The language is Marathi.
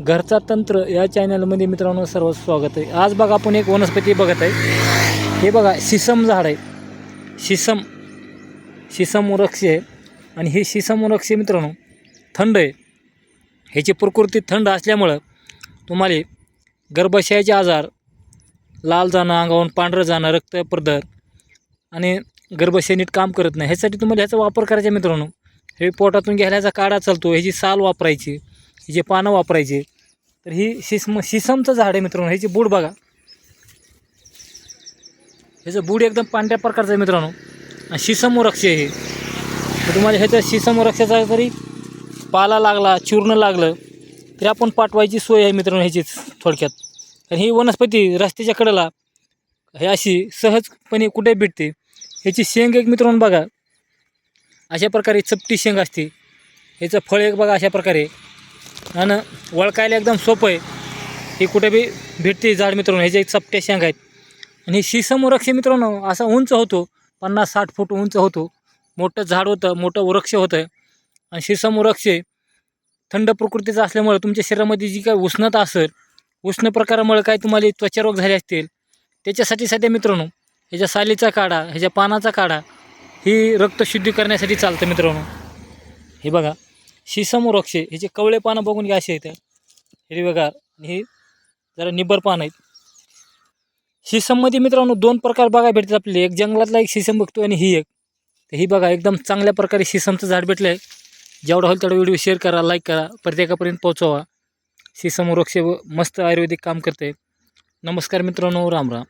घरचा तंत्र या चॅनलमध्ये मित्रांनो सर्व स्वागत आहे. आज बघा आपण एक वनस्पती बघत आहे. हे बघा शिसम झाड आहे. शिसम शिसम वृक्ष आहे. आणि हे शिसम वृक्ष मित्रांनो थंड आहे. ह्याची प्रकृती थंड असल्यामुळं तुम्हाला गर्भाशयाचे आजार लाल जाणं अंगावरून पांढरं जाणं रक्त प्रदर आणि गर्भाशय नीट काम करत नाही. ह्यासाठी तुम्हाला ह्याचा वापर करायचा मित्रांनो. हे पोटातून घ्यायचा काढा चालतो. ह्याची साल वापरायची. जे पानं वापरायचे तर ही शिसम शिसमचं झाड आहे मित्रांनो ह्याची बूड बघा. ह्याचं बूड एकदम पांढऱ्या प्रकारचं आहे मित्रांनो. आणि शिसम वृक्ष आहे हे. तर तुम्हाला ह्याच्या शिसम वृक्षाचा जरी पाला लागला चूर्ण लागलं तरी आपण पाठवायची सोय आहे मित्रांनो ह्याचीच थोडक्यात. कारण ही वनस्पती रस्त्याच्या कडेला हे अशी सहजपणे कुठे भेटते? ह्याची शेंग एक मित्रांनो बघा. अशा प्रकारे चपटी शेंग असते. ह्याचं फळ एक बघा अशा प्रकारे. आणि वळकायला एकदम सोपं आहे. हे कुठे बी भेटते झाड मित्रांनो ह्याच्या एक चपट्या शेंग आहेत. आणि हे शिसम वृक्ष मित्रांनो असा उंच होतो पन्नास साठ फूट उंच होतो. मोठं झाड होतं मोठं वृक्ष होतं. आणि शिसम वृक्ष थंड प्रकृतीचं असल्यामुळे तुमच्या शरीरामध्ये जी काय उष्णता असेल उष्ण प्रकारामुळे काय तुम्हाला त्वचारोग झाले असतील त्याच्यासाठी सध्या मित्रांनो ह्याच्या सालीचा काढा ह्याच्या पानाचा काढा ही रक्त शुद्धी करण्यासाठी चालतं मित्रांनो. हे बघा. शिसम ह्याचे कवळे पानं बघून घ्या असे येतात हिरवेगार हे जरा निब्बर पान आहेत. शिसममध्ये मित्रांनो दोन प्रकार बघायला भेटतात आपल्याला. एक जंगलातला एक शिसम बघतो आणि ही एक. तर ही बघा एकदम चांगल्या प्रकारे शिसमचं झाड भेटलं आहे जेवढा होईल तेवढा व्हिडिओ शेअर करा लाईक करा. प्रत्येकापर्यंत पोहोचवा. शिसम वृक्ष व मस्त आयुर्वेदिक काम करते नमस्कार मित्रांनो राम राम.